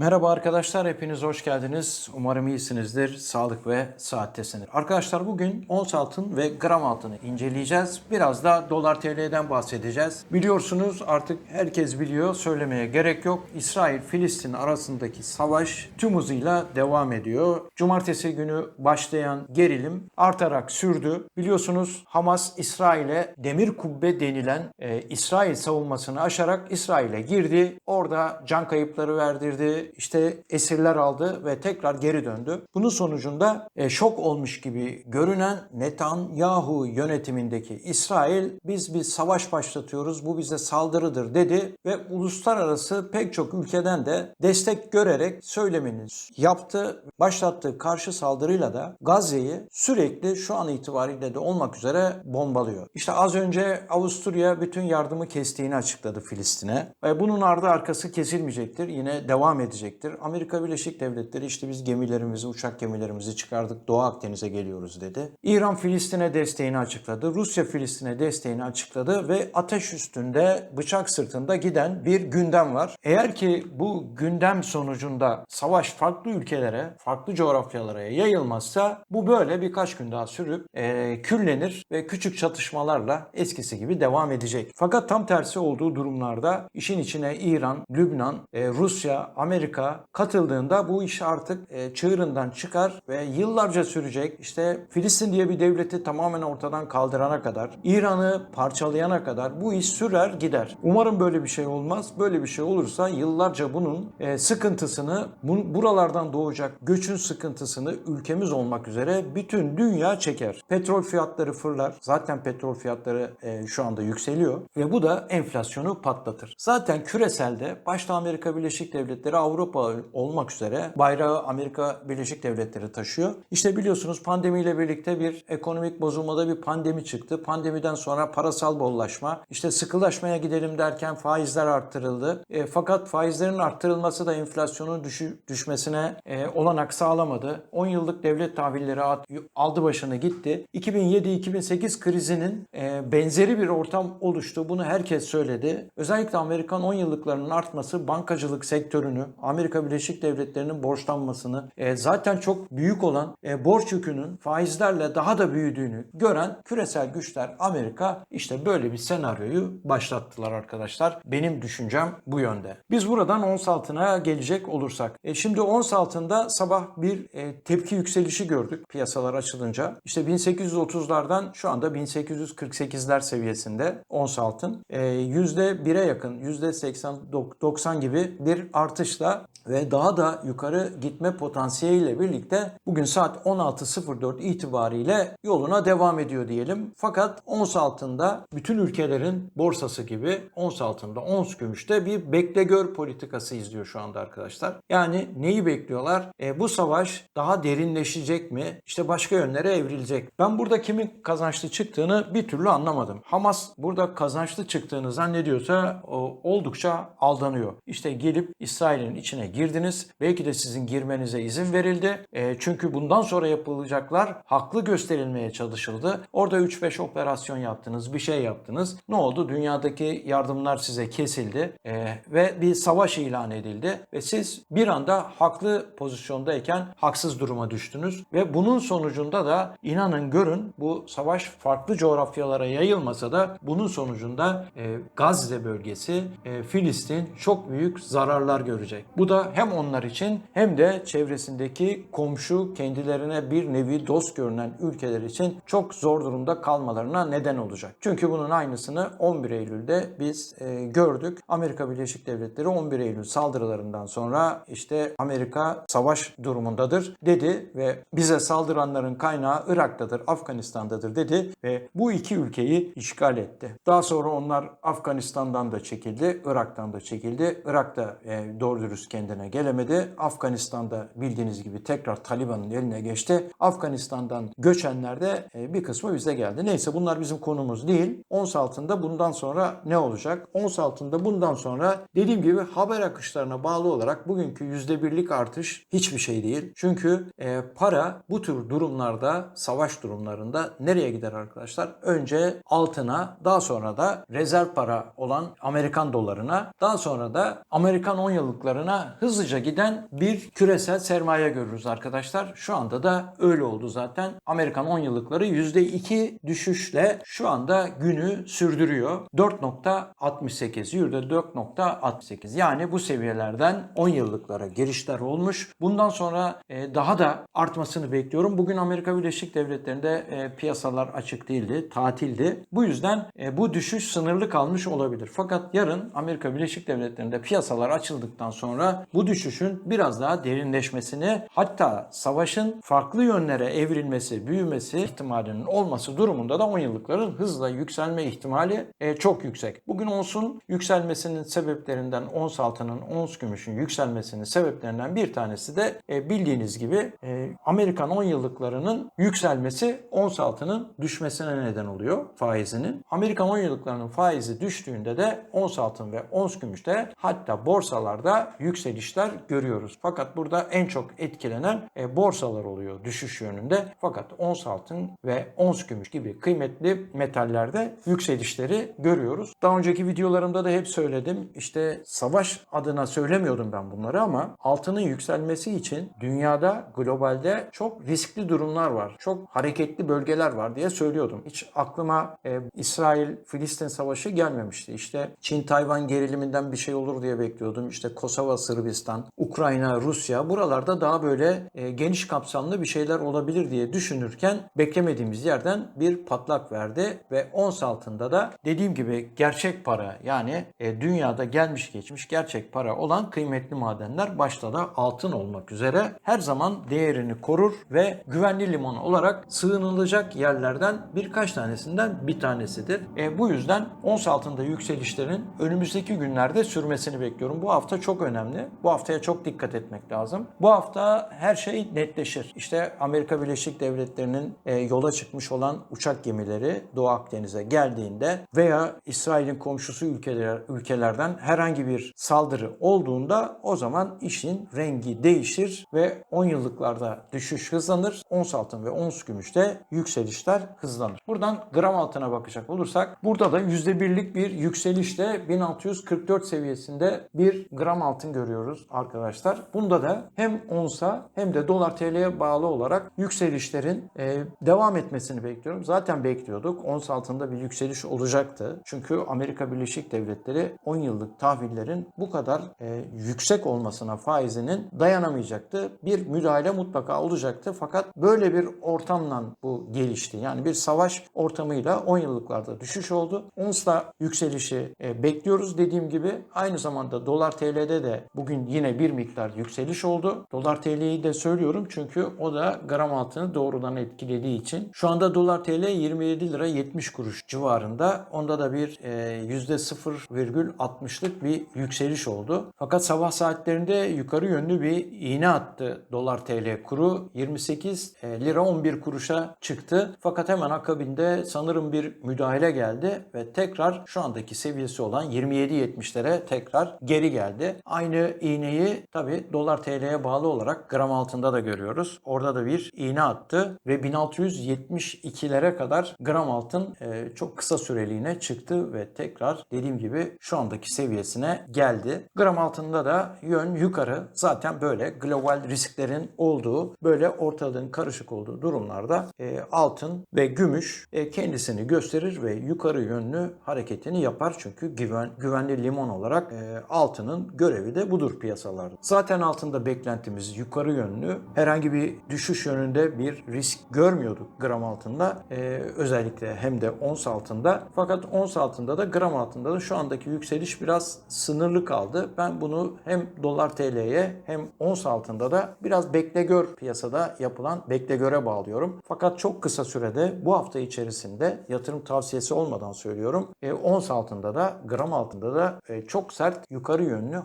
Merhaba arkadaşlar, hepiniz hoş geldiniz. Umarım iyisinizdir, sağlık ve saattesiniz. Arkadaşlar bugün ons altın ve gram altını inceleyeceğiz. Biraz da dolar TL'den bahsedeceğiz. Biliyorsunuz artık herkes biliyor, söylemeye gerek yok. İsrail-Filistin arasındaki savaş tüm hızıyla devam ediyor. Cumartesi günü başlayan gerilim artarak sürdü. Biliyorsunuz Hamas İsrail'e demir kubbe denilen e, İsrail savunmasını aşarak İsrail'e girdi. Orada can kayıpları verdirdi, işte esirler aldı ve tekrar geri döndü. Bunun sonucunda e, şok olmuş gibi görünen Netanyahu yönetimindeki İsrail biz bir savaş başlatıyoruz, bu bize saldırıdır dedi ve uluslararası pek çok ülkeden de destek görerek söylemini yaptı. Başlattığı karşı saldırıyla da Gazze'yi sürekli şu an itibariyle de olmak üzere bombalıyor. İşte az önce Avusturya bütün yardımı kestiğini açıkladı Filistin'e. Ve bunun ardı arkası kesilmeyecektir. Yine devam edecektir. Amerika Birleşik Devletleri işte biz gemilerimizi, uçak gemilerimizi çıkardık Doğu Akdeniz'e geliyoruz dedi. İran Filistin'e desteğini açıkladı. Rusya Filistin'e desteğini açıkladı ve ateş üstünde bıçak sırtında giden bir gündem var. Eğer ki bu gündem sonucunda savaş farklı ülkelere, farklı coğrafyalara yayılmazsa bu böyle birkaç gün daha sürüp e, küllenir ve küçük çatışmalarla eskisi gibi devam edecek. Fakat tam tersi olduğu durumlarda işin içine İran, Lübnan, e, Rusya, Amerika katıldığında bu iş artık e, çığırından çıkar ve yıllarca sürecek. İşte Filistin diye bir devleti tamamen ortadan kaldırana kadar, İran'ı parçalayana kadar bu iş sürer gider. Umarım böyle bir şey olmaz. Böyle bir şey olursa yıllarca bunun e, sıkıntısını, bu- buralardan doğacak göçün sıkıntısını ülkemiz olmak üzere bütün dünya çeker. Petrol fiyatları fırlar. Zaten petrol fiyatları e, şu anda yükseliyor ve bu da enflasyonu patlatır. Zaten küreselde başta Amerika Birleşik Devletleri, Avrupa olmak üzere bayrağı Amerika Birleşik Devletleri taşıyor. İşte biliyorsunuz pandemiyle birlikte bir ekonomik bozulmada bir pandemi çıktı. Pandemiden sonra parasal bollaşma, işte sıkılaşmaya gidelim derken faizler arttırıldı. E, fakat faizlerin arttırılması da enflasyonun düşü- düşmesine e, olanak sağlamadı. 10 yıllık devlet tahvilleri at- aldı başını gitti. 2007-2008 krizinin e, benzeri bir ortam oluştu. Bunu herkes söyledi. Özellikle Amerikan 10 yıllıklarının artması bankacılık sektörünü, Amerika Birleşik Devletleri'nin borçlanmasını, e, zaten çok büyük olan e, borç yükünün faizlerle daha da büyüdüğünü gören küresel güçler Amerika işte böyle bir senaryoyu başlattılar arkadaşlar. Benim düşüncem bu yönde. Biz buradan ons altına gelecek olursak. E, şimdi ons altında sabah bir e, tepki yükselişi gördük piyasalar açılınca. İşte 1830'lardan şu anda 1848'ler seviyesinde ons altın. E, %1'e yakın %80-90 gibi bir artışla ve daha da yukarı gitme potansiyeliyle birlikte bugün saat 16.04 itibariyle yoluna devam ediyor diyelim. Fakat ons altında bütün ülkelerin borsası gibi ons altında ons gümüşte bir bekle gör politikası izliyor şu anda arkadaşlar. Yani neyi bekliyorlar? E, bu savaş daha derinleşecek mi? İşte başka yönlere evrilecek. Ben burada kimin kazançlı çıktığını bir türlü anlamadım. Hamas burada kazançlı çıktığını zannediyorsa o, oldukça aldanıyor. İşte gelip İsrail'in içine girdiniz. Belki de sizin girmenize izin verildi. E, çünkü bundan sonra yapılacaklar haklı gösterilmeye çalışıldı. Orada 3-5 operasyon yaptınız, bir şey yaptınız. Ne oldu? Dünyadaki yardımlar size kesildi e, ve bir savaş ilan edildi ve siz bir anda haklı pozisyondayken haksız duruma düştünüz ve bunun sonucunda da inanın görün bu savaş farklı coğrafyalara yayılmasa da bunun sonucunda e, Gazze bölgesi, e, Filistin çok büyük zararlar görecek. Bu da hem onlar için hem de çevresindeki komşu kendilerine bir nevi dost görünen ülkeler için çok zor durumda kalmalarına neden olacak. Çünkü bunun aynısını 11 Eylül'de biz e, gördük. Amerika Birleşik Devletleri 11 Eylül saldırılarından sonra işte Amerika savaş durumundadır dedi ve bize saldıranların kaynağı Irak'tadır, Afganistan'dadır dedi ve bu iki ülkeyi işgal etti. Daha sonra onlar Afganistan'dan da çekildi, Irak'tan da çekildi. Irak da e, doğru dürüst kendine gelemedi. Afganistan'da bildiğiniz gibi tekrar Taliban'ın eline geçti. Afganistan'dan göçenler de e, bir kısmı bize geldi. Neyse bunlar bizim konumuz değil. Ons altında bundan sonra ne olacak? Ons altında bundan sonra dediğim gibi haber akışlarına bağlı olarak bugünkü %1'lik artış hiçbir şey değil. Çünkü e, para bu tür durumlarda, savaş durumlarında nereye gider arkadaşlar? Önce altına, daha sonra da rezerv para olan Amerikan dolarına, daha sonra da Amerikan 10 yıllıklarına yıllarına hızlıca giden bir küresel sermaye görürüz arkadaşlar. Şu anda da öyle oldu zaten. Amerikan 10 yıllıkları %2 düşüşle şu anda günü sürdürüyor. 4.68, %4.68. Yani bu seviyelerden 10 yıllıklara girişler olmuş. Bundan sonra e, daha da artmasını bekliyorum. Bugün Amerika Birleşik Devletleri'nde e, piyasalar açık değildi, tatildi. Bu yüzden e, bu düşüş sınırlı kalmış olabilir. Fakat yarın Amerika Birleşik Devletleri'nde piyasalar açıldıktan sonra bu düşüşün biraz daha derinleşmesini hatta savaşın farklı yönlere evrilmesi, büyümesi ihtimalinin olması durumunda da 10 yıllıkların hızla yükselme ihtimali e, çok yüksek. Bugün onsun yükselmesinin sebeplerinden ons altının, ons gümüşün yükselmesinin sebeplerinden bir tanesi de e, bildiğiniz gibi e, Amerikan 10 yıllıklarının yükselmesi ons altının düşmesine neden oluyor faizinin. Amerikan 10 yıllıklarının faizi düştüğünde de ons altın ve ons gümüşte hatta borsalarda yükselişler görüyoruz. Fakat burada en çok etkilenen e, borsalar oluyor düşüş yönünde. Fakat ons altın ve ons gümüş gibi kıymetli metallerde yükselişleri görüyoruz. Daha önceki videolarımda da hep söyledim. İşte savaş adına söylemiyordum ben bunları ama altının yükselmesi için dünyada globalde çok riskli durumlar var. Çok hareketli bölgeler var diye söylüyordum. Hiç aklıma e, İsrail-Filistin savaşı gelmemişti. İşte Çin-Tayvan geriliminden bir şey olur diye bekliyordum. İşte Kosova, Sırbistan, Ukrayna, Rusya buralarda daha böyle e, geniş kapsamlı bir şeyler olabilir diye düşünürken beklemediğimiz yerden bir patlak verdi ve ons altında da dediğim gibi gerçek para yani e, dünyada gelmiş geçmiş gerçek para olan kıymetli madenler başta da altın olmak üzere her zaman değerini korur ve güvenli liman olarak sığınılacak yerlerden birkaç tanesinden bir tanesidir. E, bu yüzden ons altında yükselişlerin önümüzdeki günlerde sürmesini bekliyorum. Bu hafta çok önemli. Bu haftaya çok dikkat etmek lazım. Bu hafta her şey netleşir. İşte Amerika Birleşik Devletleri'nin e, yola çıkmış olan uçak gemileri Doğu Akdeniz'e geldiğinde veya İsrail'in komşusu ülkeler, ülkelerden herhangi bir saldırı olduğunda o zaman işin rengi değişir ve 10 yıllıklarda düşüş hızlanır. Ons altın ve ons gümüşte yükselişler hızlanır. Buradan gram altına bakacak olursak burada da %1'lik bir yükselişle 1644 seviyesinde bir gram altın görüyoruz arkadaşlar. Bunda da hem onsa hem de dolar TL'ye bağlı olarak yükselişlerin e, devam etmesini bekliyorum. Zaten bekliyorduk. Ons altında bir yükseliş olacaktı. Çünkü Amerika Birleşik Devletleri 10 yıllık tahvillerin bu kadar e, yüksek olmasına faizinin dayanamayacaktı. Bir müdahale mutlaka olacaktı. Fakat böyle bir ortamla bu gelişti. Yani bir savaş ortamıyla 10 yıllıklarda düşüş oldu. Onsla yükselişi e, bekliyoruz dediğim gibi. Aynı zamanda dolar TL'de de bugün yine bir miktar yükseliş oldu. Dolar TL'yi de söylüyorum çünkü o da gram altını doğrudan etkilediği için. Şu anda dolar TL 27 lira 70 kuruş civarında. Onda da bir e, %0,60'lık bir yükseliş oldu. Fakat sabah saatlerinde yukarı yönlü bir iğne attı dolar TL kuru. 28 e, lira 11 kuruşa çıktı. Fakat hemen akabinde sanırım bir müdahale geldi ve tekrar şu andaki seviyesi olan 27.70'lere tekrar geri geldi. Aynı iğneyi tabi dolar TL'ye bağlı olarak gram altında da görüyoruz. Orada da bir iğne attı ve 1672'lere kadar gram altın e, çok kısa süreliğine çıktı ve tekrar dediğim gibi şu andaki seviyesine geldi. Gram altında da yön yukarı zaten böyle global risklerin olduğu böyle ortalığın karışık olduğu durumlarda e, altın ve gümüş e, kendisini gösterir ve yukarı yönlü hareketini yapar. Çünkü güven, güvenli limon olarak e, altının görevi de budur piyasalarda. Zaten altında beklentimiz yukarı yönlü. Herhangi bir düşüş yönünde bir risk görmüyorduk gram altında. E, özellikle hem de ons altında. Fakat ons altında da gram altında da şu andaki yükseliş biraz sınırlı kaldı. Ben bunu hem dolar TL'ye hem ons altında da biraz bekle gör piyasada yapılan bekle göre bağlıyorum. Fakat çok kısa sürede bu hafta içerisinde yatırım tavsiyesi olmadan söylüyorum. E, ons altında da gram altında da e, çok sert yukarı yönlü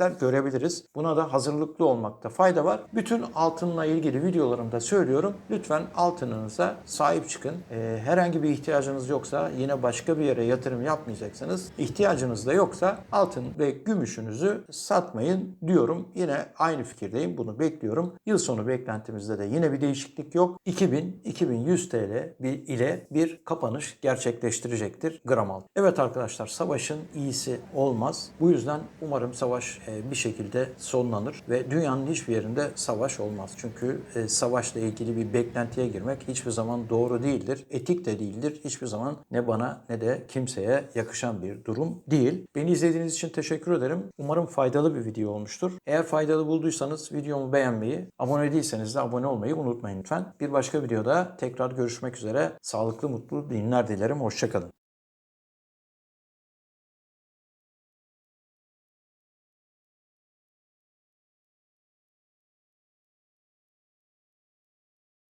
hareketler görebiliriz. Buna da hazırlıklı olmakta fayda var. Bütün altınla ilgili videolarımda söylüyorum. Lütfen altınınıza sahip çıkın. E, herhangi bir ihtiyacınız yoksa yine başka bir yere yatırım yapmayacaksınız. İhtiyacınız da yoksa altın ve gümüşünüzü satmayın diyorum. Yine aynı fikirdeyim. Bunu bekliyorum. Yıl sonu beklentimizde de yine bir değişiklik yok. 2000-2100 TL bir, ile bir kapanış gerçekleştirecektir gram altın. Evet arkadaşlar savaşın iyisi olmaz. Bu yüzden umarım savaş bir şekilde sonlanır ve dünyanın hiçbir yerinde savaş olmaz. Çünkü e, savaşla ilgili bir beklentiye girmek hiçbir zaman doğru değildir. Etik de değildir. Hiçbir zaman ne bana ne de kimseye yakışan bir durum değil. Beni izlediğiniz için teşekkür ederim. Umarım faydalı bir video olmuştur. Eğer faydalı bulduysanız videomu beğenmeyi, abone değilseniz de abone olmayı unutmayın lütfen. Bir başka videoda tekrar görüşmek üzere. Sağlıklı, mutlu günler dilerim. Hoşçakalın.